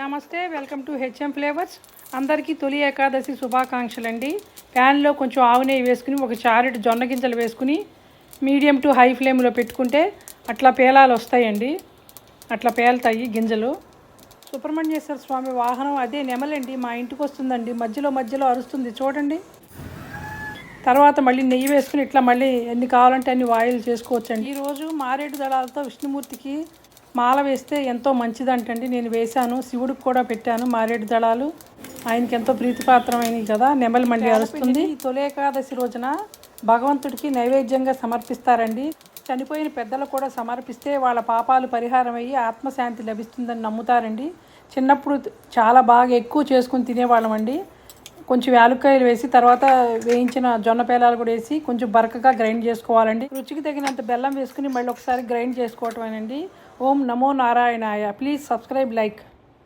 నమస్తే welcome to HM flavours. అందరికీ తొలి ఏకాదశి శుభాకాంక్షలు అండి ప్యాన్లో కొంచెం ఆవు నెయ్యి వేసుకుని ఒక చారెట్ జొన్న గింజలు వేసుకుని మీడియం టు హై ఫ్లేమ్లో పెట్టుకుంటే అట్లా పేలాలు వస్తాయండి. అట్లా పేలుతాయి గింజలు. సుబ్రహ్మణ్యేశ్వర స్వామి వాహనం అదే నెమలండి మా ఇంటికి వస్తుందండి. మధ్యలో మధ్యలో అరుస్తుంది చూడండి. తర్వాత మళ్ళీ నెయ్యి వేసుకుని ఇట్లా మళ్ళీ ఎన్ని కావాలంటే అన్ని వాయిల్ చేసుకోవచ్చండి. ఈరోజు మారేడు దళాలతో విష్ణుమూర్తికి మాల వేస్తే ఎంతో మంచిదంటండి. నేను వేశాను శివుడికి కూడా పెట్టాను మారేడు దళాలు. ఆయనకి ఎంతో ప్రీతిపాత్రమైనవి కదా నెమలి మండి అరుస్తుంది. ఈ తొలి ఏకాదశి రోజున భగవంతుడికి నైవేద్యంగా సమర్పిస్తారండి. చనిపోయిన పెద్దలు కూడా సమర్పిస్తే వాళ్ళ పాపాలు పరిహారం అయ్యి ఆత్మశాంతి లభిస్తుందని నమ్ముతారండి. చిన్నప్పుడు చాలా బాగా ఎక్కువ చేసుకుని తినేవాళ్ళమండి. కొంచెం యాలుక్కాయలు వేసి తర్వాత వేయించిన జొన్న పేలాలు కూడా వేసి కొంచెం బరకగా గ్రైండ్ చేసుకోవాలండి. రుచికి తగినంత బెల్లం వేసుకుని మళ్ళీ ఒకసారి గ్రైండ్ చేసుకోవటమేనండి. ఓం నమో నారాయణాయ. Please subscribe like.